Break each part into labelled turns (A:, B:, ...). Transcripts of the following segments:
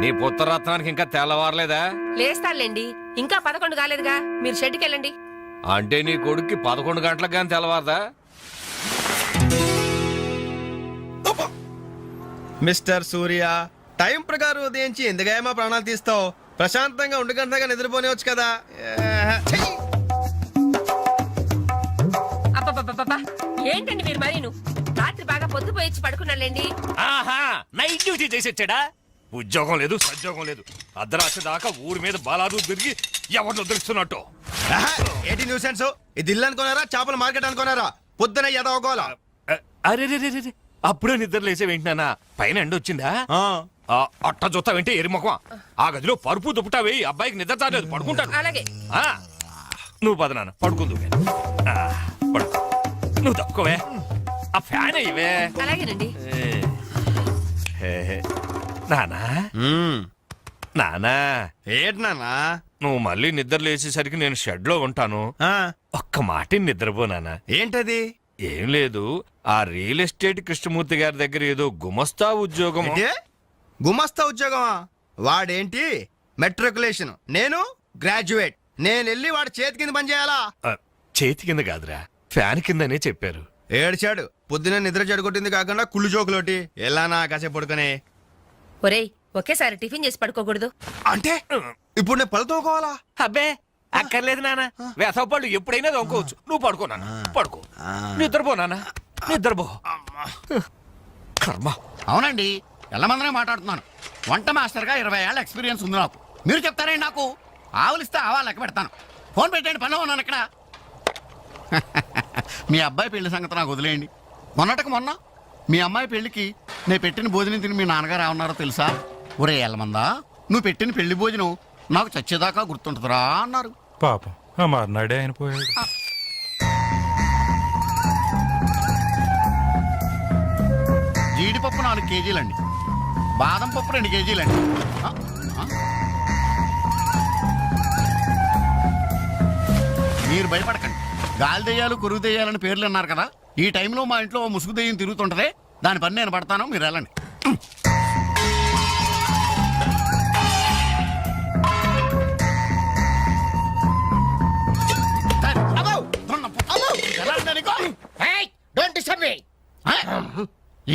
A: నీ పుత్రరత్నానికి ఇంకా తెల్లవారలేదా?
B: లేస్తానులేండి. ఇంకా పదకొండు కాలేదుగా. మీరు షెడ్కి వెళ్ళండి.
A: అంటే నీ కొడుక్కి పదకొండు గంటలకు కానీ తెల్లవారదా?
C: మిస్టర్ సూర్య టైం ప్రకారం ఉదయించి ఎందుకయ్యా మా ప్రాణాలు తీస్తావు? ప్రశాంతంగా ఉండి గంటగా నిద్రపోనివచ్చు కదా. ఏహ్, ఛీ!
B: అబ్బబ్బబ్బబ్బా ఏంటండి మీరు మరీను? రాత్రి బాగా పొద్దుపోయి పడుకున్నాలేండి
A: ఆహా! నైట్ డ్యూటీ చేసి వచ్చాడా ఉద్యోగం లేదు సద్యోగం లేదు. అర్ధరాత్రి దాకా ఊరి మీద బలాదు తిరిగి ఎవరిని వదిలిస్తున్నట్టు
C: ఆహా, ఏంటి న్యూసెన్స్ ఇది ఇల్లు అనుకున్నారా చేపల మార్కెట్ అనుకున్నారా? పొద్దున ఎదవగోలా
A: అరే రే రే రే అప్పుడే నిద్ర లేచే వింటున్నానా పైన ఎండ వచ్చిందా? ఆ, అట్ట చూస్తా వింటే ఎరిముఖమా ఆ గదిలో పరుపు దుప్పుటా వేయి అబ్బాయికి నిద్ర చాలేదు పడుకుంటాడు.
B: అలాగే.
A: ఆ, నువ్వు పద నాన్న పడుకుందు. పడుకో నువ్వు తప్పుకోవే ఆ ఫ్యాన్ అయ్యవే
B: అలాగేనండి.
A: నానా? నానా?
C: ఏంటి నాన్నా
A: నువ్వు మళ్ళీ నిద్ర లేచేసరికి నేను షెడ్లో ఉంటాను ఒక్క మాట నిద్రపో నానా.
C: ఏంటది?
A: ఏం లేదు. ఆ రియల్ ఎస్టేట్ కృష్ణమూర్తి గారి దగ్గర ఏదో గుమస్తా ఉద్యోగం.
C: గుమస్తా ఉద్యోగమా? వాడేంటి? మెట్రికులేషన్. నేను గ్రాడ్యుయేట్. నేను వెళ్ళి వాడి చేతి కింద పని చేయాలా?
A: ఆ, చేతి కింద కాదురా. ఫ్యాన్ కిందనే చెప్పారు.
C: ఏడ్చాడు. పొద్దున నిద్ర చెడగొట్టింది కాకుండా కుళ్ళు జోకులోటి. ఎలా నా కాసేపు పడుకునే?
B: ఒరేయ్ ఒకేసారి టిఫిన్ చేసి పడుకోకూడదు.
C: అంటే? ఇప్పుడు నేను పళ్ళతోకోవాలా
A: అబ్బే అక్కర్లేదు నాన్న. వేసవపళ్ళు ఎప్పుడైనా దొంకోవచ్చు నువ్వు పడుకో నాన్న. పడుకో. నిద్రపో నాన్న. నిద్రపో. కర్మ.
D: అవునండి. ఎల్లమందనే మాట్లాడుతున్నాను. వంట మాస్టర్గా ఇరవై ఏళ్ళ ఎక్స్పీరియన్స్ ఉంది నాకు. మీరు చెప్తారండి నాకు? ఆవులిస్తే ఆవా లెక్క పెడతాను. ఫోన్ పెట్టండి పనిలో ఉన్నాను ఇక్కడ. మీ అబ్బాయి పెళ్ళి సంగతి నాకు వదిలేయండి. మొన్నటికి మొన్న మీ అమ్మాయి పెళ్ళికి నేను పెట్టిన భోజనం తిని మీ నాన్నగారు ఏమన్నారో తెలుసా? ఒరే ఎల్లమందా నువ్వు పెట్టిన పెళ్ళి భోజనం నాకు చచ్చేదాకా గుర్తుంటుందిరా అన్నారు.
E: పాపం ఆ మర్నాడే ఆయన పోయాడు
D: జీడిపప్పు నాలుగు కేజీలండి. బాదం పప్పు రెండు కేజీలండి. ఆ, ఆ. మీరు భయపడకండి. గాలి దెయ్యాలు కురుగు దెయ్యాలని పేర్లు అన్నారు కదా? ఈ టైంలో మా ఇంట్లో ముసుగు దెయ్యం తిరుగుతుంటదే. దాని పని నేను పడతాను మీరు వెళ్ళండి?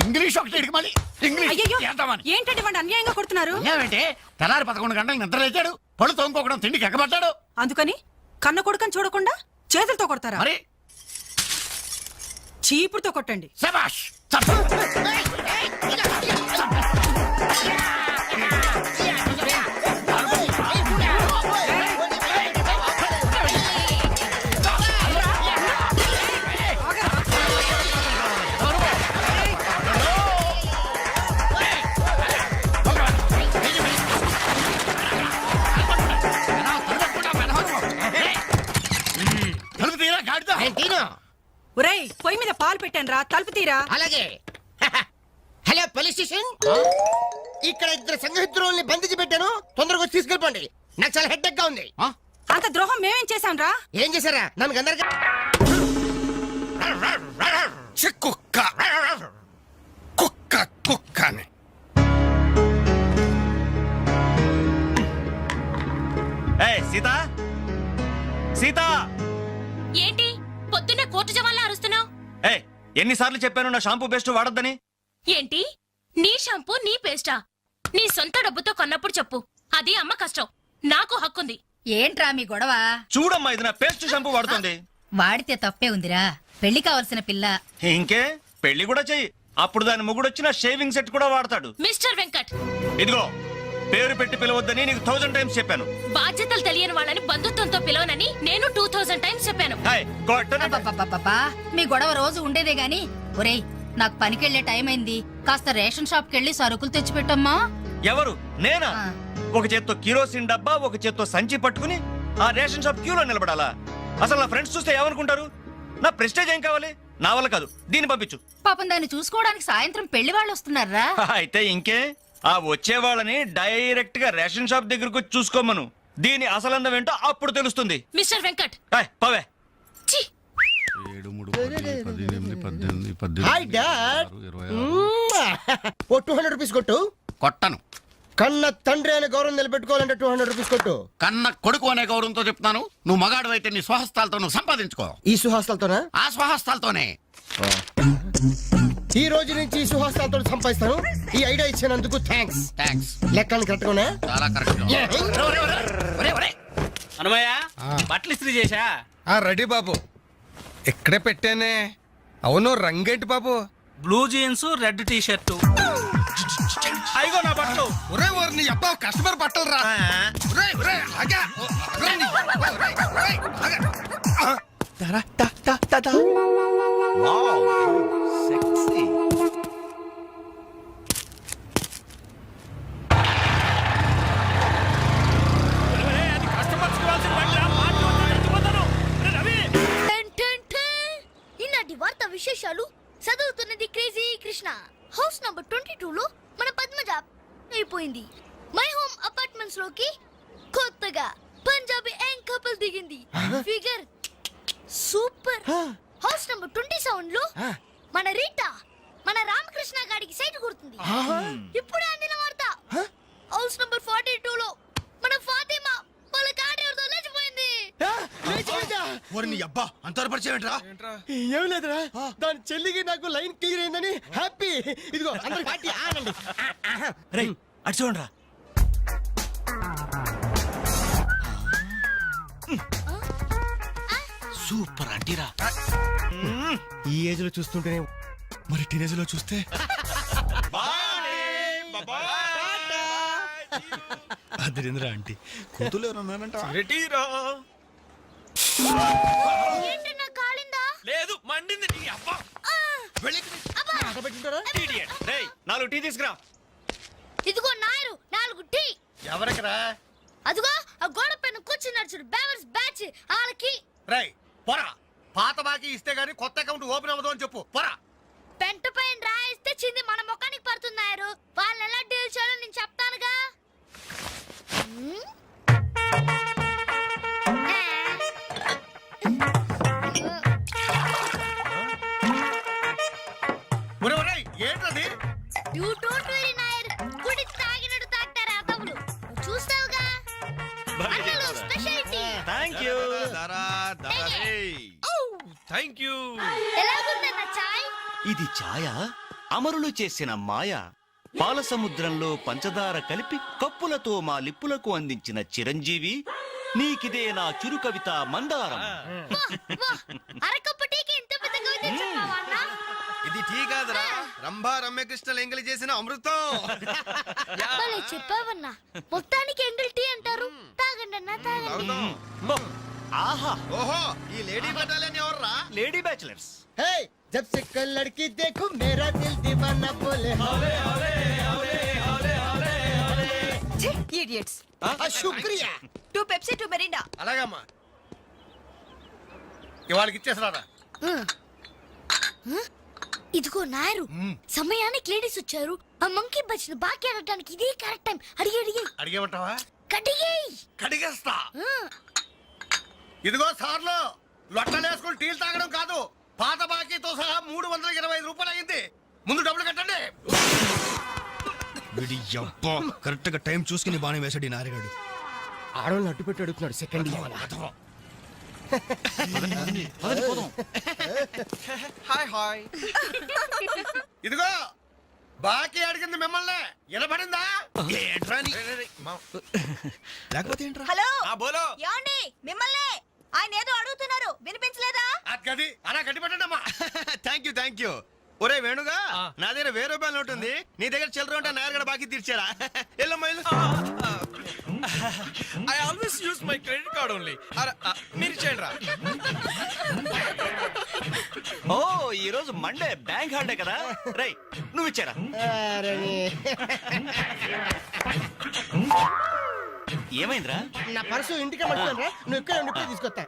D: ఇంగ్లీష్ ఒకటి ఇడికి మళ్ళీ. ఇంగ్లీష్ చేద్దామని.
F: ఏంటండి వాడు అన్యాయంగా కొడుతున్నారు?
D: ఏమంటే తెల్లారి పదకొండు గంటలకు నిద్ర లేచాడు పళ్ళు తోముకోకడం తిండికి ఎక్కబడ్డాడు.
F: అందుకని కన్న కొడుకని చూడకుండా చేతులతో కొడతారా?
D: మరి
F: చీపుడుతో కొట్టండి.
D: శబాష్
G: నన్ను అందరికీ
C: కుక్క. కుక్క కుక్క అని.
H: సీత? సీత!
I: ఏంటి? పొద్దున్నే కోర్టు జవాన్లా అరుస్తున్నావు?
H: ఏ ఎన్నిసార్లు చెప్పాను నా షాంపూ బెస్ట్ వాడొద్దని?
I: ఏంటి? నీ షాంపూ నీ పేస్టా? నీ సొంత డబ్బుతో కొన్నప్పుడు చెప్పు. అది అమ్మ కష్టం. నాకు హక్కుంది.
J: ఏంట్రా మీ గొడవ?
H: చూడమ్మా ఇది నా పేస్ట్ షాంపూ వాడుతుంది.
J: వాడితే తప్పే ఉందిరా. పెళ్ళి కావలసిన పిల్ల.
H: ఇంకే పెళ్ళి కూడా చెయ్యి. అప్పుడు దాని మొగుడు వచ్చిన షేవింగ్ సెట్ కూడా వాడతాడు.
I: మిస్టర్ వెంకట్.
H: ఇదిగో పేరు పెట్టి పిలవద్దని నీకు థౌజండ్ టైమ్స్ చెప్పాను.
I: బాధ్యతలు తెలియని వాళ్ళని బంధుత్వంతో పిలవనని నేను టూ థౌజండ్ టైమ్స్ చెప్పాను.
H: హాయ్ కొట్టను.
J: అబ్బబ్బబ్బబ్బా, మీ గొడవ రోజు ఉండేదే గాని ఒరేయ్ నాకు పనికెళ్ళే టైం అయింది. కాస్త రేషన్ షాప్ కెళ్ళి సరుకులు తెచ్చిపెట్టమ్మా.
H: ఎవరు? నేనా?
J: ఆ.
H: ఒక చేత్తో కిరోసిన్ డబ్బా ఒక చేత్తో సంచి పట్టుకుని ఆ రేషన్ షాప్ క్యూలో నిలబడాలా? అసలు నా ఫ్రెండ్స్ చూస్తే ఏమనుకుంటారు? నా ప్రెస్టేజ్ ఏం కావాలి? నా వల్ల కాదు. దీన్ని పంపించు.
J: పాపం దాన్ని చూసుకోవడానికి సాయంత్రం పెళ్ళి వాళ్ళు వస్తున్నారా
H: అయితే ఇంకే. ఆ వచ్చే వాళ్ళని డైరెక్ట్గా రేషన్ షాప్ దగ్గరకు వచ్చి చూసుకోమను. దీని అసలందం ఏంటో అప్పుడు తెలుస్తుంది.
I: మిస్టర్ వెంకట్.
H: ఏయ్, పవే.
I: ఛీ.
D: ఏడు మూడు పది, పద్దెనిమిది పద్దెనిమిది
G: హాయ్ డాడ్
D: పద్దెనిమిది ఇరవై ఆరు.
G: ఓ టూ హండ్రెడ్ రూపీస్ కొట్టు.
D: కొట్టను.
G: కన్న తండ్రి అనే గౌరవం నిలబెట్టుకోవాలంటే టూ హండ్రెడ్ రూపీస్ కొట్టు.
D: కన్న కొడుకు అనే గౌరవంతో చెప్తున్నాను. నువ్వు మగాడు అయితే నీ స్వహస్తాలతో నువ్వు సంపాదించుకో.
G: ఈ సుహాస్తాలతోనా?
D: ఆ స్వహస్తాలతోనే.
G: ఈ రోజు నుంచి ఈ సుహాస్తాలతో సంపాదిస్తాను. ఈ ఐడియా ఇచ్చినందుకు థ్యాంక్స్
D: థ్యాంక్స్
G: లెక్కలు కరెక్ట్గా
D: చాలా కరెక్ట్
H: అనమయ్య బట్టలు ఇస్త్రీ చేశా?
C: ఆ రెడీ బాబు. ఇక్కడే పెట్టానే. అవును రంగేంటి బాబు?
H: Blue jeans red T shirt అయిగో నా బట్టలు.
C: ఒరే ఒరే నీ అబ్బా కస్టమర్ బట్టలు రా. ఒరే ఒరే
G: దాని చెల్లికి నాకు లైన్ క్లియర్ అయిందని హ్యాపీ. ఇదిగో అందరికి పార్టీ ఆనండి
H: రే అటు చూడరా సూపర్ అంటీరా
C: ఈ ఏజ్లో చూస్తుంటేనే మరి టీనేజ్లో చూస్తే అదిరింద్ర ఆంటీ. కూతురు ఎవరన్నారంట
H: రేయ్ నాలుగు టీ తీసుకురా.
I: ఇదిగో నాయరు నాలుగు టీ.
G: ఎవరికరా?
I: అదిగో ఆ గోడ పైన కూర్చున్నాడు చూడు బేవర్స్ బ్యాచ్ వాళ్ళకి.
D: రై పోరా. పాత బాకీ ఇస్తే గానీ కొత్త అకౌంట్ ఓపెన్ అవ్వదు అని చెప్పు. పోరా.
I: పెంట పైన రాయిస్తే చింది మన ముఖానికి పడుతున్నారు వాళ్ళు ఎలా డీల్ చేయాలో నేను చెప్తానుగా.
H: ఇది ఛాయ అమరులు చేసిన మాయ. పాల సముద్రంలో పంచదార కలిపి కప్పులతో మా లిప్పులకు అందించిన చిరంజీవి నీకిదే నా చిరు కవిత మందారం.
I: అరకప్పటికి ఇంత
C: ఇది టీ కాదురా రంభా రమ్యకృష్ణ ఎంగిలి చేసిన అమృతం
I: భలే చెప్పావన్నా మొత్తానికి ఎంగిల్ టీ అంటారు తాగండి అన్న తాగండి
C: తాగుదాం.
H: ఆహా
C: ఓహో ఈ లేడీ బటాలియన్ ఎవర్రా
H: లేడీ బ్యాచిలర్స్
G: हे जब से कल लड़की देखूं मेरा दिल दीवाना बोले
F: ఇడియట్స్
G: हाँ, शुक्रिया
F: టూ పెప్సీ టూ మెరిండా
D: అలాగమ్మా ఇవాళకి ఇచ్చేసినారా
I: ఇదిగో నాయరు సమయానికి లేడీస్ వచ్చారు. ఆ మంకీ బచ్చిన బాకీ అడగడానికి ఇదే కరెక్ట్ టైం అడిగి అడిగి.
D: అడిగేమంటావా?
I: కడిగేయ్
D: కడిగేస్తా. ఇదిగో సార్లు లొట్టలేసుకుని టీలు తాగడం కాదు. పాత బాకీతో సహా మూడు వందల ఇరవై ఐదు రూపాయలు అయింది ముందు డబ్బులు కట్టండి.
C: వీడి అబ్బా కరెక్ట్గా టైం చూసుకుని బాగానే వేసాడు ఈ నారిగాడు
G: ఆడవాళ్ళని అడ్డు పెట్టి అడుగుతున్నాడు సెకండ్
C: హాయ్ హాయ్.
D: ఇదిగో బాకీ అడిగింది మిమ్మల్ని. వినపడిందా?
C: ఏంట్రా నీ- లేకపోతే ఏంట్రా?
F: హలో.
C: ఆ బోలో.
F: ఏమండి? మిమ్మల్ని. ఆయన ఏదో అడుగుతున్నారు. వినిపించలేదా?
D: అది గది. అలా గట్టి పెట్టండి అమ్మా
C: థ్యాంక్ యూ థ్యాంక్ యూ ఒరే వేణుగా నా దగ్గర వెయ్యి రూపాయలు నోట్ ఉంది. నీ దగ్గర చిల్లర ఉంటే నేరుగా బాకీ తీర్చారా ఎల్లమ్మా ఇల్లు I always use my credit card only మీరు చేయండి రా.
H: ఓ ఈ రోజు మండే బ్యాంక్ హాలిడే కదా? రై నువ్వు ఇచ్చారా. ఏమైందిరా?
G: నా పర్సు ఇంటికి మర్చిపోయాను నువ్వు ఇక్కడ ఉండి తీసుకొస్తా.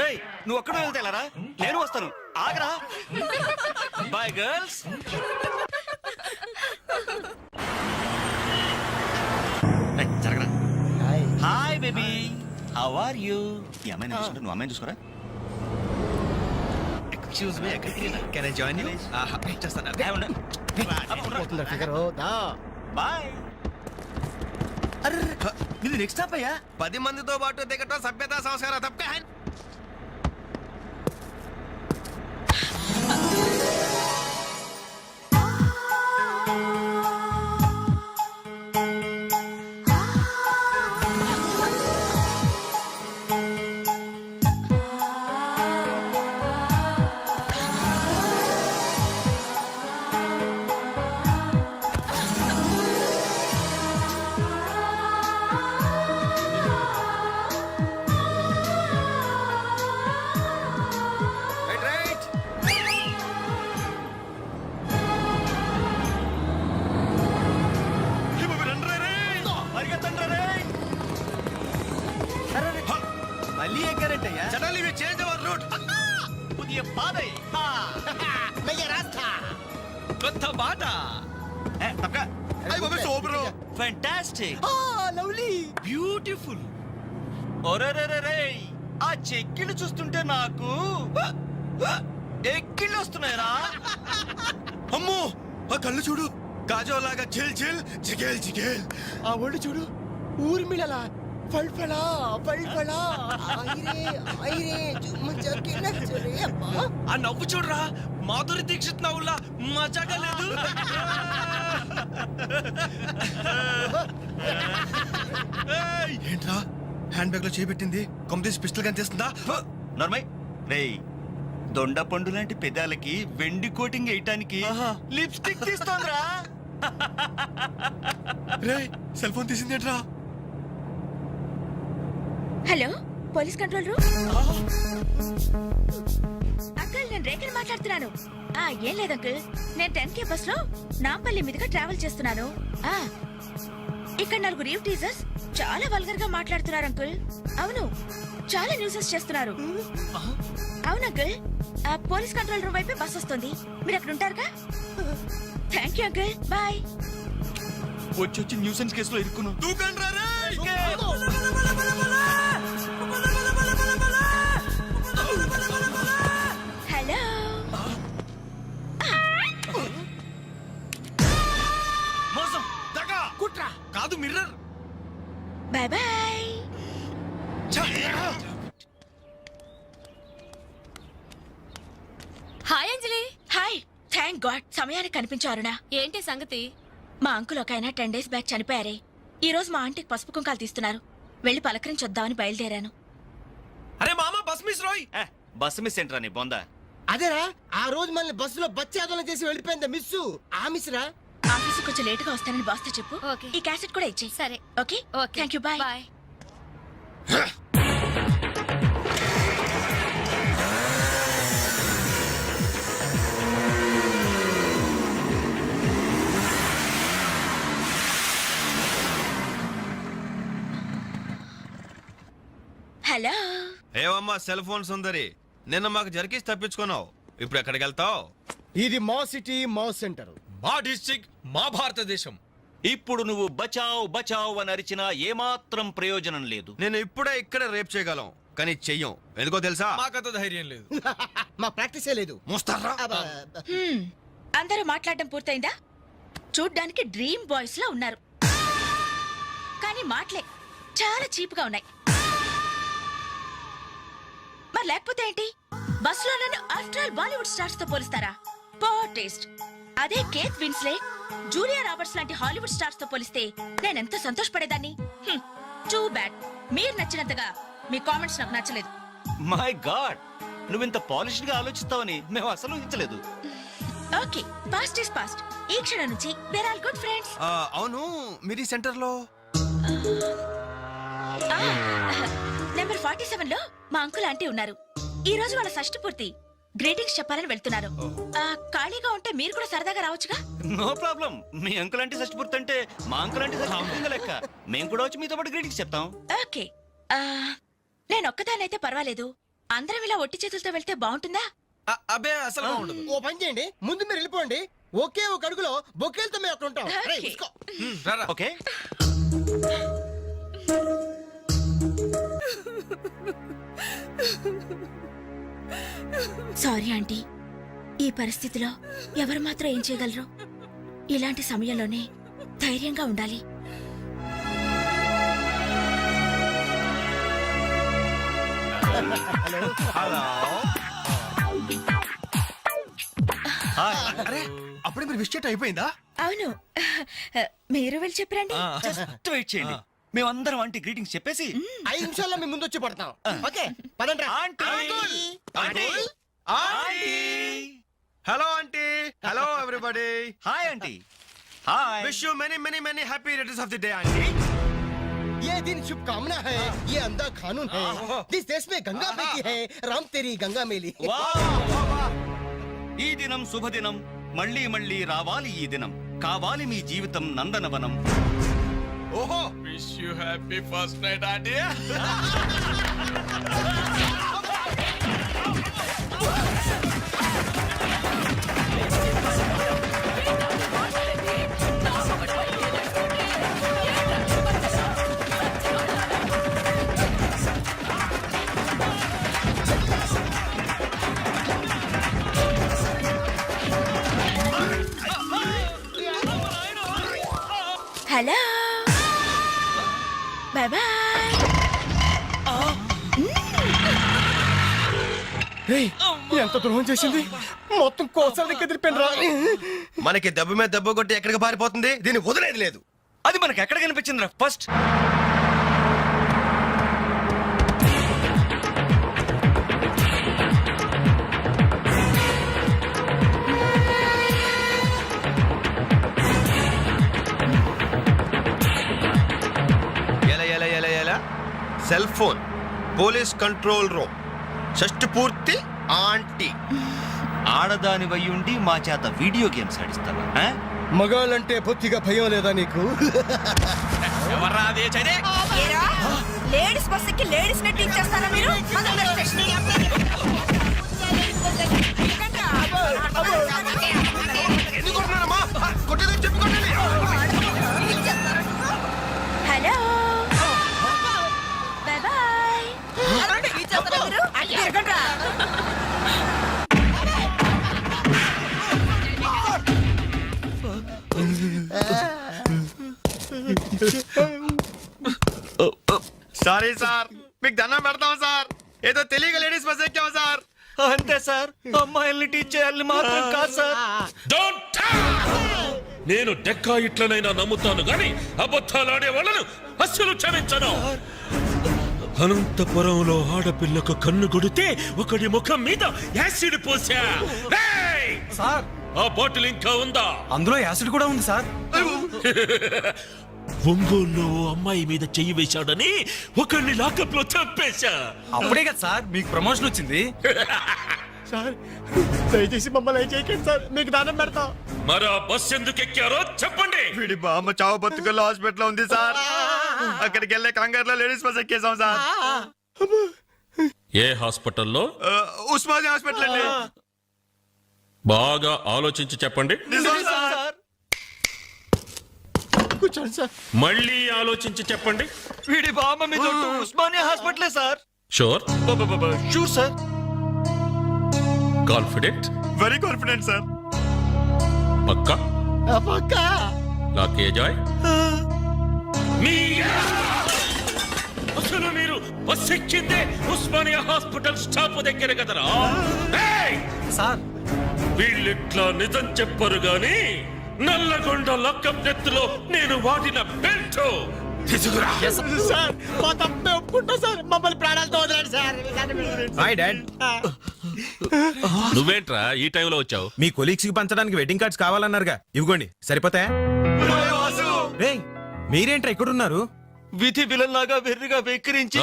H: రేయ్ నువ్వు ఒక్కడ వెళ్తేలారా నేను వస్తాను. ఆగరా. Bye girls జరగరా hi baby how are you ఈ అమ్మాయిని చూసుకుంటే నువ్వు అమ్మాయిని చూసుకోరా?
C: Excuse me can I join you చేస్తాను
G: పోతుందా ఫిగర్? దా.
H: బాయ్
C: ఇది నెక్స్ట్ స్టాప్ అయ్యా? పది మందితో పాటు దిగటం సభ్యత సంస్కారం తప్ప బాబు సూపర్
H: ఫ్యాంటాస్టిక్
G: లవ్లీ
H: బ్యూటిఫుల్ ఒరేరేరే ఆ చెక్కిళ్ళు చూస్తుంటే నాకు ఎక్కిళ్ళు వస్తున్నాయరా.
C: అమ్మో ఆ కళ్ళు చూడు. కాజోలాగా చిల్ చిల్ జిగేల్ జిగేల్.
G: ఆ ఒళ్ళు చూడు ఊర్మిళలా ఫల్ఫలా ఫల్ఫలా ఐరే ఐరే
C: ఆ నవ్వు చూడరా మాధురి దీక్షిత్ నవ్వులా మజాగా లేదు ఏయ్, ఏంట్రా హ్యాండ్ బ్యాగ్లో చేపెట్టింది కొమ్మతీసి పిస్టల్ కనిపిస్తుందా
H: నర్మయ్ రేయ్ దొండ పండు లాంటి పెదాలకి వెండి కోటింగ్ వేయటానికి లిప్స్టిక్ తీస్తోందిరా
C: రే సెల్ ఫోన్ తీసింది ఏంట్రా
F: hello police control room? Uncle నేను రేఖని మాట్లాడుతున్నాను. ఆ ఏం లేదు అంకుల్. నేను టెన్ కే బస్లో నాంపల్లి మీదుగా ట్రావెల్ చేస్తున్నాను. ఆ ఇక్కడ నలుగురు రీవ్ టీజర్స్ చాలా వల్గర్గా మాట్లాడుతున్నారు అంకుల్. అవును చాలా న్యూసెస్ చేస్తున్నారు. అవును అంకుల్ ఆ పోలీస్ కంట్రోల్ రూమ్ వైపే బస్ వస్తుంది. మీరు అక్కడ ఉంటారుగా? Thank you uncle. బాయ్.
H: వచ్చి వచ్చి న్యూసెన్స్ కేసులో ఇరుక్కును
C: దూకండ్రా రే
F: కనిపించారునా ఏంటి సంగతి? మా అంకుల్ ఒక ఆయన టెన్ డేస్ బ్యాక్ చనిపోయారే. ఈ రోజు మా ఆంటీకి పసుపు కుంకాలు తీస్తున్నారు. వెళ్ళి పలకరించొద్దామని బయలుదేరాను.
C: అరే మామ బస్ మిస్ రోయ్.
H: ఏ, బస్సు మిస్ సెంటర్ అని బొందా?
G: అదేరా ఆ రోజు మనల్ని బస్సులో బచ్చాదోళన చేసి వెళ్ళిపోయింది మిస్సు ఆ మిస్ రా?
F: ఆఫీస్ కొంచెం లేట్గా వస్తానని బాస్తో చెప్పు. ఈ క్యాసెట్ కూడా ఇచ్చేయి. సరే. Okay? Thank you bye bye hello.
C: ఏవమ్మా cell phone సుందరి? నిన్న మాకు జరికేసి తప్పించుకున్నావు. ఇప్పుడు ఎక్కడికి వెళ్తావు?
G: ఇది మా సిటీ మా సెంటర్.
C: మా డిస్ట్రిక్ట్ మా భారతదేశం.
H: ఇప్పుడు నువ్వు బచావ్ బచావ్ అని అరిచినా ఏమాత్రం ప్రయోజనం లేదు.
C: నేను ఇప్పుడే ఇక్కడ రేప్ చేయగలం. కానీ చెయ్యం. ఎందుకో తెలుసా? మాకంత ధైర్యం లేదు.
G: మా ప్రాక్టీసే లేదు.
C: మోస్తారా
F: హ్మ్. అందరూ మాట్లాడడం పూర్తయిందా? చూడ్డానికి డ్రీమ్ బాయ్స్ లా ఉన్నారు. కానీ మాటలే చాలా చీప్గా ఉన్నాయి. మరి లేకపోతే ఏంటి? బస్సులో నన్ను ఆఫ్టర్ ఆల్ బాలీవుడ్ స్టార్స్తో పోలిస్తారా? పో టేస్ట్ అదే కేత్ విన్స్లే జూలియా రాబర్ట్స్ లాంటి హాలీవుడ్ స్టార్స్తో పోలిస్తే నేనెంత సంతోషపడేదాన్ని? టూ బ్యాడ్ మీరు నచ్చినంతగా మీ కామెంట్స్ నాకు నచ్చలేదు.
H: మై గాడ్ నువ్వింత పాలిష్డ్గా ఆలోచిస్తావని మేము అసలు ఊహించలేదు.
F: ఓకే పాస్ట్ ఇస్ పాస్ట్ ఈ క్షణం నుంచి వేర్ ఆల్ గుడ్ ఫ్రెండ్స్
C: ఆ, అవును. మీరు ఈ సెంటర్లో?
F: నెంబర్ ఫార్టీ సెవెన్లో మా అంకుల్ ఆంటీ ఉన్నారు. ఈ రోజు వాళ్ళ షష్టి పూర్తి. గ్రీటింగ్స్ చెప్పాలని వెళ్తున్నాను ఆ, ఖాళీగా ఉంటే మీరు కూడా సరదాగా రావచ్చుగా?
H: No problem. మీ అంకుల్ అంటే షష్టిపూర్తి అంటే మా అంకుల్ అంటే లెక్క మేము కూడా వచ్చి మీతో పాటు గ్రీటింగ్స్ చెప్తాం.
F: ఓకే. ఆ, నేను ఒక్కదానైతే పర్వాలేదు. అందరం ఇలా ఒట్టి చేతులతో వెళ్తే బాగుంటుందా?
C: అబ్బే అసలు
G: ఓ పని చేయండి. ముందు మీరు వెళ్ళిపోండి. ఒకే ఒక అడుగులో బొక్కేలతో మేము అక్కడ ఉంటాం. రేయ్,
F: ఓకే.
G: ఉస్కో.
C: రారా.
H: ఓకే.
F: Sorry aunty. ఈ పరిస్థితిలో ఎవరు మాత్రం ఏం చేయగలరు? ఇలాంటి సమయంలోనే ధైర్యంగా ఉండాలి.
C: అరే అప్పుడే మీరు విష్ అయిపోయిందా?
F: అవును. మీరు వెళ్ళి చెప్పరండి.
H: జస్ట్ వెయిట్ చేయండి. మేమందరం ఆంటీ గ్రీటింగ్స్ చెప్పేసి
G: ఐదు నిమిషాల్లో మీ ముందు వచ్చి పడతాం ఓకే పదండి రా.
H: Aunty aunty aunty
C: hello aunty hello everybody
H: hi aunty hi
C: wish you many many many happy returns of the day aunty
G: ये दिन शुभकामना है ये अंधा कानून है जिस देश में गंगा बहती है राम तेरी गंगा मेली
H: ఈ దినం శుభదినం మళ్ళీ మళ్ళీ రావాలి ఈ దినం కావాలి మీ జీవితం నందనవనం
C: ఓహో wish you happy first
F: night aunty hello
G: ఎంత ద్రోహం చేసింది? మొత్తం కోసాల దగ్గర తిరిపాను
C: మనకి దెబ్బ మీద దెబ్బ కొట్టి ఎక్కడికి పారిపోతుంది? దీన్ని వదిలేదు లేదు.
H: అది మనకి ఎక్కడ కనిపించింది
C: first. Cell phone police control room. షష్టి పూర్తి ఆంటీ
H: ఆడదాని వయ్యుండి మా చేత వీడియో గేమ్స్ ఆడిస్తావా ఆ?
G: మగాళ్ళంటే బొత్తిగా భయం లేదా నీకు?
K: లేడీస్ బస్ ఎక్కి లేడీస్ నెట్ ఇచ్చేస్తారా మీరు?
F: హలో.
K: Bye bye? అటు
C: సారీ సార్ మీకు దండం పెడతాం సార్. ఏదో తెలియక లేడీస్ బస్ ఎక్కాం సార్.
H: అంతే సార్ అమ్మాయిల్ని టీచ్ చేయాలని మాత్రం కాదు సార్.
E: Talk! నేను డెక్కా ఇట్లనైనా నమ్ముతాను గాని అబద్ధాలాడే వాళ్ళను అస్సలు క్షమించను. అనంతపురంలో ఆడపిల్లకు కన్ను కొడితే ఒకడి ముఖం మీద యాసిడ్ పోసా. సార్. ఆ బాటిల్ ఇంకా ఉందా?
L: అందులో యాసిడ్ కూడా ఉంది సార్.
E: ఒంగోలులో అమ్మాయి మీద చెయ్యి వేశాడని ఒకడిని లాకప్లో చంపేశా.
L: అప్పుడే కదా సార్ మీకు ప్రమోషన్ వచ్చింది.
G: సార్ దయచేసి మమ్మల్ని చేయకండి సార్ మీకు దానం పెడతాం.
E: మరి బస్ ఎందుకు ఎక్కారో చెప్పండి.
C: వీడి బామ్మ చావు బతుకుల్లో హాస్పిటల్ ఉంది సార్. అక్కడికి వెళ్ళే కంగారులో లేడీస్ బస్ ఎక్కేసాం సార్.
E: ఏ హాస్పిటల్లో?
C: ఉస్మానియా హాస్పిటల్ అండి.
E: బాగా ఆలోచించి చెప్పండి.
C: నిజం
G: కూర్చోండి సార్?
E: మళ్ళీ ఆలోచించి చెప్పండి.
H: వీడి బామ్మ మీద ఒట్టు Osmania హాస్పిటలే sir.
E: Sure?
H: Sure sir.
E: Confident?
C: Very confident sir.
E: పక్కా?
G: పక్క?
E: నాకే జాయ్. అసలు మీరు బస్ ఎక్కిందే ఉస్మానియా హాస్పిటల్ స్టాప్ దగ్గర కదరా!
L: సార్.
E: వీళ్ళిట్లా నిజం చెప్పరు గాని నల్లగొండ లక్కం నెత్తులో నేను వాడిన బెల్ట్. తీసుకురా.
G: సార్ మా తప్పే ఒప్పుకుంటాం సార్ మమ్మల్ని ప్రాణాలతో వదలండి సార్
M: హాయ్ డాడ్
E: నువ్వేంట్రా ఈ టైంలో వచ్చావు?
M: మీ కొలీగ్స్కి పంచడానికి వెడ్డింగ్ కార్డ్స్ కావాలన్నారుగా. ఇవ్వండి సరిపోతాయా? రేయ్ మీరేంట్రా ఇక్కడ ఉన్నారు
H: విధి విలన్ లాగా వెర్రిగా వెక్కిరించి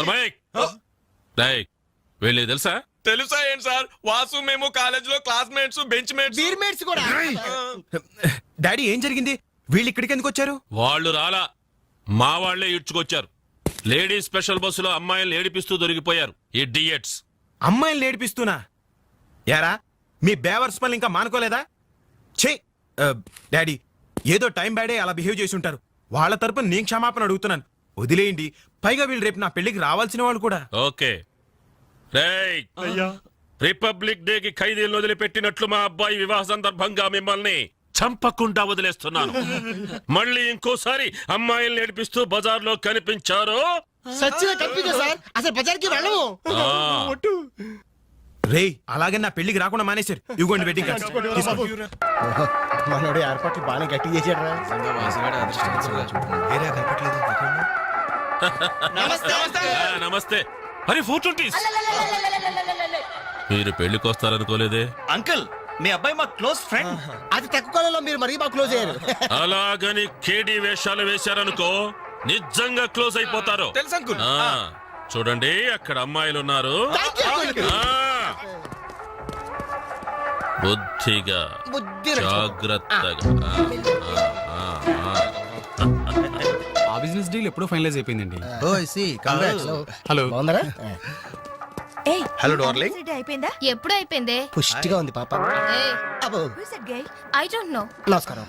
E: వెళ్ళి తెలుసా?
M: తెలుసా ఏంటి సార్? వాసు మేము కాలేజ్లో క్లాస్మేట్స్ బెంచ్ మేట్స్
G: బీర్మేట్స్ కూడా
M: డాడీ ఏం జరిగింది? వీళ్ళు ఇక్కడికి ఎందుకు వచ్చారు?
E: వాళ్ళు రాలా. మా వాళ్ళే ఇడ్చుకొచ్చారు లేడీస్ స్పెషల్ బస్సులో అమ్మాయిలు ఏడిపిస్తూ దొరికిపోయారు. ఈ డియట్స్
M: అమ్మాయిలు నేర్పిస్తున్నా యారా మీ బేవర్స్ పనులు ఇంకా మానుకోలేదా? ఛే! ఆ, డాడీ ఏదో టైం బ్యాడే అలా బిహేవ్ చేసి ఉంటారు. వాళ్ళ తరపున నేను క్షమాపణ అడుగుతున్నాను. వదిలేయండి. పైగా వీళ్ళు రేపు నా పెళ్ళికి రావాల్సిన వాళ్ళు కూడా.
E: ఓకే. రేయ్ రిపబ్లిక్ డే కి ఖైదీలను వదిలిపెట్టినట్లు మా అబ్బాయి వివాహ సందర్భంగా మిమ్మల్ని చంపకుండా వదిలేస్తున్నాను. మళ్ళీ ఇంకోసారి అమ్మాయిల్ని నేర్పిస్తూ బజార్లో కనిపించారు?
G: సచ్చిన కనిపించదు సార్. అసలు బజార్కి వెళ్ళము.
E: ఆ,
M: రే అలాగే నా పెళ్ళికి రాకుండా మానేశారు. ఇవ్వండి వెడ్డింగ్ కార్డ్స్ తీసుకో.
G: మనోడు ఏర్పాట్లు బాగానే గట్టి చేసాడు రా.
E: ఆ, నమస్తే. అరే ఫోర్చుంటీస్ మీరు పెళ్ళికి వస్తారనుకోలేదే
H: అంకుల్ మీ అబ్బాయి మా క్లోజ్ ఫ్రెండ్
G: అది తక్కువ కాలంలో మీరు మరీ మా క్లోజ్ అయ్యారు
E: అలాగని కేడి వేషాలు వేశారనుకో నిజంగా క్లోజ్ అయిపోతారు
M: తెలుసు అంకుల్
E: ఆ, చూడండి అక్కడ అమ్మాయిలు ఉన్నారు ఆ. బుద్ధిగా
G: బుద్ధి
E: జాగ్రత్తగా ఆ, ఆ, ఆ, ఆ.
M: బిజినెస్ డీల్ ఎప్పుడో ఫైనలైజ్ అయిపోయిందండి
G: హలో బాగుందరా
F: ఏయ్
M: హలో డార్లింగ్
F: అయిపోయిందా
I: ఎప్పుడు అయిపోయిందే
G: పుష్టిగా ఉంది పాప అబ్బో
F: guy?
I: ఐ డోంట్ నో
G: నమస్కారం.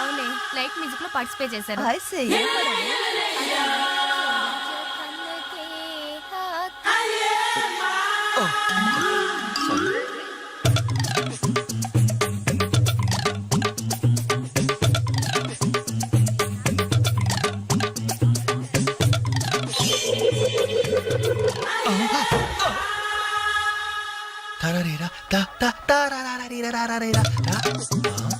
I: అవునే లైట్ మ్యూజిక్లో పార్టిసిపేట్ చేశారు
F: I see. ఏం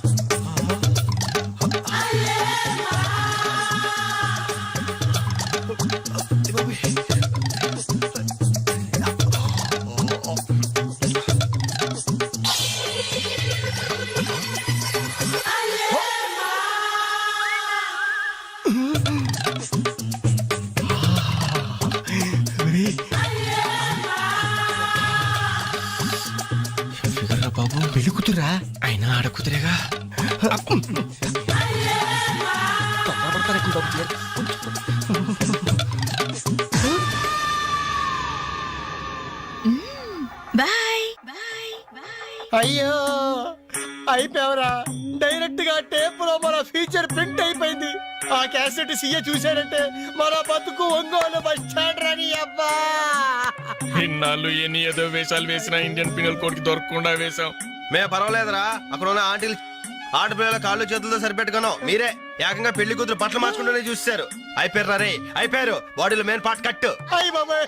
F: పాడారు?
G: బాబు అయినా ఆడ కూతురేగా
F: బాయ్.
G: అయ్యో అయిపోయావరా. డైరెక్ట్గా టేప్లో మన ఫీచర్ ప్రింట్ అయిపోయింది. ఆ క్యాసెట్ సీఏ చూశాడంటే మన బతుకు ఒంగోలు స్టాండ్ రాని అబ్బా.
M: ఇన్నాళ్ళు ఎన్ని ఏదో వేషాలు వేసినా ఇండియన్ పీనల్ కోడ్కి దొరకకుండా వేశాం.
C: మే పర్వాలేదురా. అక్కడ ఉన్న ఆంటీలు ఆడపిల్లల కాళ్ళు చేతులతో సరిపెట్టుకున్నాం. మీరే ఏకంగా పెళ్ళి కూతురు బట్టలు మార్చుకుంటూనే చూస్తారు అయిపోయారు రే అయిపోయారు. బాడీలో మెయిన్ పార్ట్ కట్టు.
G: అయ్యి బాబాయ్.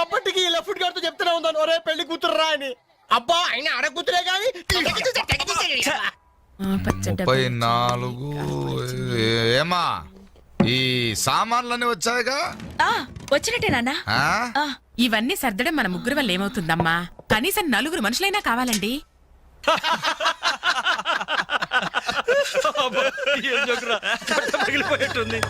G: అప్పటికి లెఫ్ట్ గారితో చెప్తూనే ఉన్నాను. ఒరే పెళ్ళి కూతురు రా అని. అబ్బా ఆయన ఆడ కూతురే కానీ
N: ముప్పై నాలుగు. ఏమా? ఈ సామాన్లన్నీ వచ్చాయిగా?
F: వచ్చినట్టే నాన్న.
N: ఆ?
F: ఇవన్నీ సర్దడం మన ముగ్గురు వల్ల ఏమవుతుందమ్మా? కనీసం నలుగురు మనుషులైనా కావాలండి.
H: పగిలిపోయేట్టుంది.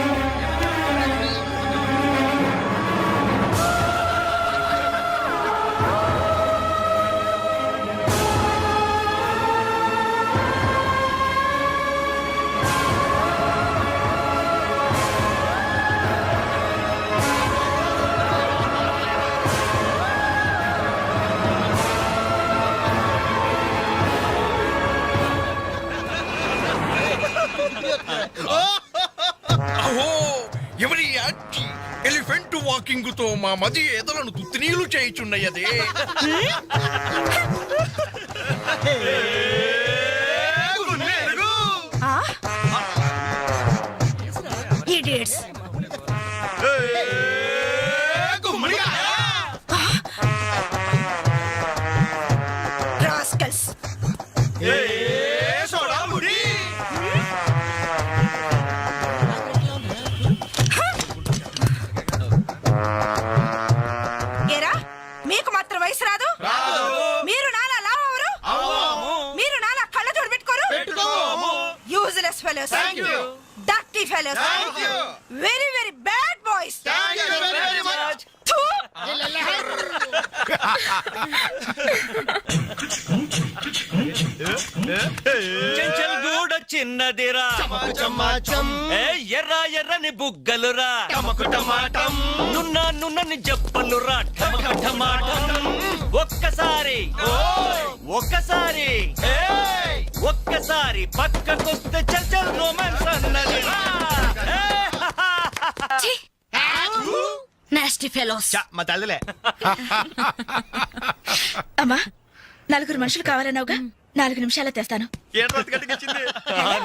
C: ఎలిఫెంట్ వాకింగ్తో మా మది ఎదలను తుత్తినీలు చేయుచున్నయ్యదే.
F: fellows.
C: Thank you.
F: Very, very bad boys.
C: Thank you very, very
H: much. Two. చిన్నదిరా. ఎర్ర ఎర్రని బుగ్గలురా. నున్న నున్నని ఠమాటం. ఒక్కసారి. ఒక్కసారి.
C: ఏయ్!
H: ఒక్కసారి పక్కకొస్తే చల్ చల్ రొమాన్స్ హా.
F: నాస్టీ ఫెలోస్
C: మా తల్లిలే.
F: అమ్మా నలుగురు మనుషులు కావాలన్నావుగా? నాలుగు నిమిషాలు తెస్తాను.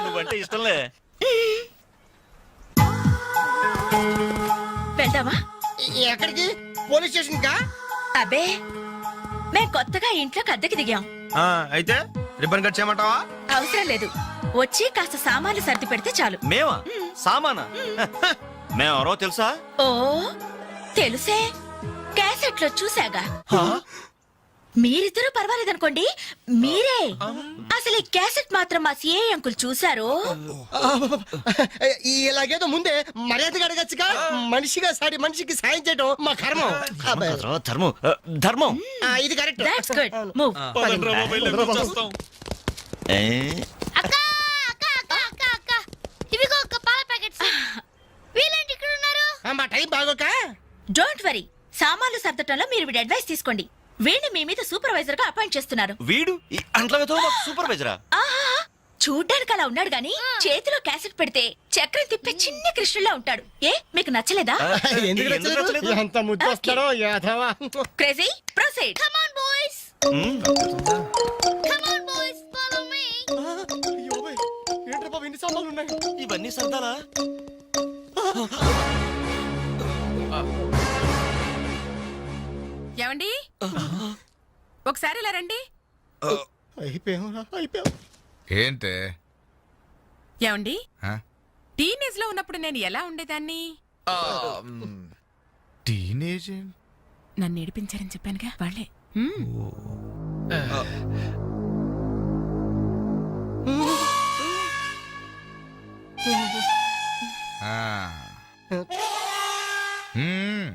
H: నువ్వంటే ఇష్టంలే.
F: వెళ్దామా?
G: ఎక్కడికి? పోలీస్ స్టేషన్ కా
F: అబ్బే మేం కొత్తగా ఇంట్లోకి అద్దెకి దిగాం.
C: ఆ, అయితే రిబ్బన్ కట్ చేయమంటావా?
F: అవసరం లేదు. వచ్చి కాస్త సామాన్లు సర్ది పెడితే చాలు.
H: మేమా? సామానా? మేమెవరో తెలుసా?
F: ఓ తెలుసే. క్యాసెట్లో చూసాగా మీరిద్దరూ పర్వాలేదనుకోండి మీరే. అసలు ఈ క్యాసెట్ మాత్రం మా సిఐ అంకుల్ చూసారు
G: ఇలాగేదో ముందే మర్యాదగా అడగచ్చుగా. మనిషిగా సాటి మనిషికి సాయం చేయడం మా కర్మం.
H: ధర్మం, ధర్మం
G: ఇది కరెక్ట్
F: దాట్స్ గుడ్ మూవ్?
I: అక్క అక్క అక్క అక్క అక్క. ఇవిగో ఒక పాల ప్యాకెట్స్. వీళ్ళేంటి ఇక్కడ ఉన్నారు
G: మా టైం బాగోక.
F: డోంట్ వరీ సామాన్లు సర్దటంలో మీరు వీడి అడ్వైస్ తీసుకోండి. వీడిని మీ మీద సూపర్వైజర్గా అపాయింట్ చేస్తున్నారు.
H: వీడు? సూపర్వైజరా?
F: చూడ్డానికి అలా ఉన్నాడు గాని చేతిలో క్యాసెట్ పెడితే చక్రం తిప్పే చిన్న కృష్ణులా ఉంటాడు. ఏ? మీకు నచ్చలేదా?
G: ఎందుకు
H: ఎందుకు
G: నచ్చలేదు?
H: నచ్చలేదు?
G: ఎంత ముద్దు వస్తాడో యాదవా.
F: Crazy proceed.
I: Come on boys come on boys follow me
G: ఏంట్రా బాబు ఇన్ని సామాన్లు ఉన్నాయి?
H: ఇవన్నీ సరదాలా
B: ఏమండి? ఒకసారి ఇలా రండి.
G: అయిపోయాం అయిపోయాం.
N: ఏంటే?
B: ఏమండి?
N: ఆ?
B: టీనేజ్లో ఉన్నప్పుడు నేను ఎలా ఉండేదాన్ని?
N: టీనేజ్
B: నన్ను ఏడిపించారని చెప్పానుగా వాళ్ళే. హ్మ్.
N: ఆ. మ్మ్.